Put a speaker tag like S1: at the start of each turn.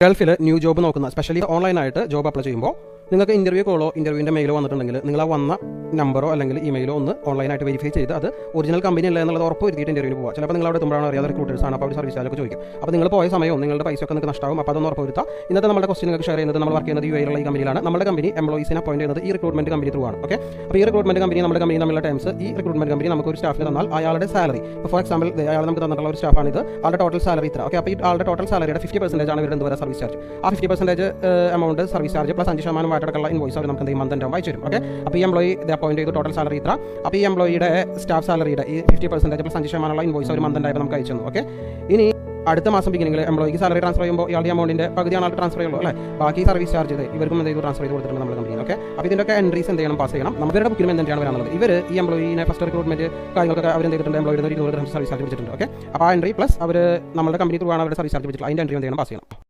S1: ഗൾഫിൽ new job നോക്കുന്ന specially ഓൺലൈനായിട്ട് ജോബ് അപ്ലൈ ചെയ്യുമ്പോൾ നിങ്ങൾക്ക് ഇന്റർവ്യൂ കോളോ ഇന്റർവ്യൂവിന്റെ മെയിലോ വന്നിട്ടുണ്ടെങ്കിൽ നിങ്ങൾ ആ വന്ന നമ്പറോ അല്ലെങ്കിൽ ഇമെയിലോ ഒന്ന് ഓൺലൈനായിട്ട് വെരിഫൈ ചെയ്ത് അത് ഒറിജിനൽ കമ്പനി അല്ല എന്നുള്ളത് ഉറപ്പ് വരുത്തിയിട്ട് ഇന്റർവ്യൂ പോകാം ചിലപ്പോൾ നിങ്ങൾ അവിടെ എത്തുമ്പോഴാണ് അറിയാതെ റിക്രൂട്ടേഴ്സ് ആണ് അപ്പോൾ അവർ സർവീസ് ചാർജൊക്കെ ചോദിക്കും. അപ്പോൾ നിങ്ങൾ പോയ സമയവും നിങ്ങളുടെ പൈസ ഒക്കെ നിങ്ങൾക്ക് നഷ്ടമാകും അപ്പോൾ അതൊന്ന് ഉറപ്പ് വരുത്താം ഇന്നത്തെ നമ്മുടെ ക്വസ്റ്റ്യൻ നിങ്ങൾക്ക് ഷെയർ ചെയ്യുന്നത് നമ്മൾ വർക്ക് ചെയ്യുന്നത് യു ഐയിലുള്ള ഈ കമ്പനിയിലാണ് നമ്മുടെ കമ്പനി എംപ്ലോയീസിനെ അപ്പോയിന്റ് ചെയ്യുന്നത് ഈ റിക്രൂട്ട്മെന്റ് കമ്പനി ത്രൂ ആണ്. ഓക്കെ അപ്പോൾ ഈ റിക്രൂട്ട്മെന്റ് കമ്പനി നമ്മുടെ കമ്പനി തമ്മിലുള്ള ടൈംസ് ഈ റിക്രൂട്ട്മെന്റ് കമ്പനി നമുക്ക് ഒരു സ്റ്റാഫിന് തന്നാൽ അയാളുടെ സാലറി ഇപ്പോൾ ഫോർ എക്സാമ്പിൾ അയാൾ നമുക്ക് തന്നിട്ടുള്ള ഒരു സ്റ്റാഫാണ് ഇത്. ആളുടെ ടോട്ടൽ സാലറി ഇത്ര. ഓക്കെ അപ്പോൾ ഈ ആളുടെ ടോട്ടൽ സാലറിയുടെ ഫിഫ്റ്റി പെർസെന്റേജ് ആണ് ഇവരുടെ എന്തുവരെ സർവീസ് ചാർജ് ആ fifty percentage amount service charge plus അഞ്ച് ശതമാനം ആയിട്ടടക്കമുള്ള ഇൻവോയ്സ് അവർ നമുക്ക് എന്തെങ്കിലും മന്ത് അയച്ചു തരും ഓക്കെ അപ്പോൾ ഈ എംപ്ലോയി ഇത് അപ്പോയിന്റ് ചെയ്തു ടോട്ടൽ സാലറി ഇത്ര. അപ്പോൾ ഈ എംപ്ലോയിയുടെ സ്റ്റാഫ് സാലറിയുടെ ഈ ഫിഫ്റ്റി പെർസെന്റേജ് പ്ലസ് അഞ്ച് ശതമാനമുള്ള ഇൻവോയ്സ് ഒരു മന്ത് ഉണ്ടായപ്പോൾ നമുക്ക് അയച്ചു ഓക്കെ ഇനി അടുത്ത മാസം ബിഗിനിങ്ങിൽ എംപ്ലോയിക്ക് സാലറി ട്രാൻസ്ഫർ ചെയ്യുമ്പോൾ ഇയാളുടെ അമൗണ്ടിന്റെ പകുതിയാണ് ആൾ ട്രാൻസ്ഫർ ചെയ്യുള്ളൂ അല്ലേ? ബാക്കി സർവീസ് ചാർജ് ചെയ്ത് ഇവർക്കും എന്തെങ്കിലും ട്രാൻസ്ഫർ ചെയ്ത് കൊടുത്തിട്ടുണ്ട് നമ്മുടെ കമ്പനി ഓക്കെ അപ്പോൾ ഇതിന്റെ ഒക്കെ എൻട്രീസ് എന്ത് ചെയ്യണം? പാസ് ചെയ്യണം. നമ്മുടെ ബുക്കിലും എന്താണ് വരാനുള്ളത്? ഇവർ ഈ എംപ്ലോയിനെ ഫസ്റ്റ് റിക്രൂട്ട്മെന്റ് കാര്യങ്ങളൊക്കെ അവർ എന്തെങ്കിലും എംപ്ലോയിയുടെ ഒരു ഇരുന്നൂറ് സർവീസ് ചാർജ് വെച്ചിട്ടുണ്ട് ഓക്കെ അപ്പോൾ ആ എൻട്രി പ്ലസ് അവർ നമ്മുടെ കമ്പനി ത്രൂ ആണ് അവരുടെ സർവീസ് ചാർജ് വെച്ചിട്ടുള്ളത് അതിന്റെ എൻട്രി എന്ത് ചെയ്യണം? പാസ് ചെയ്യണം.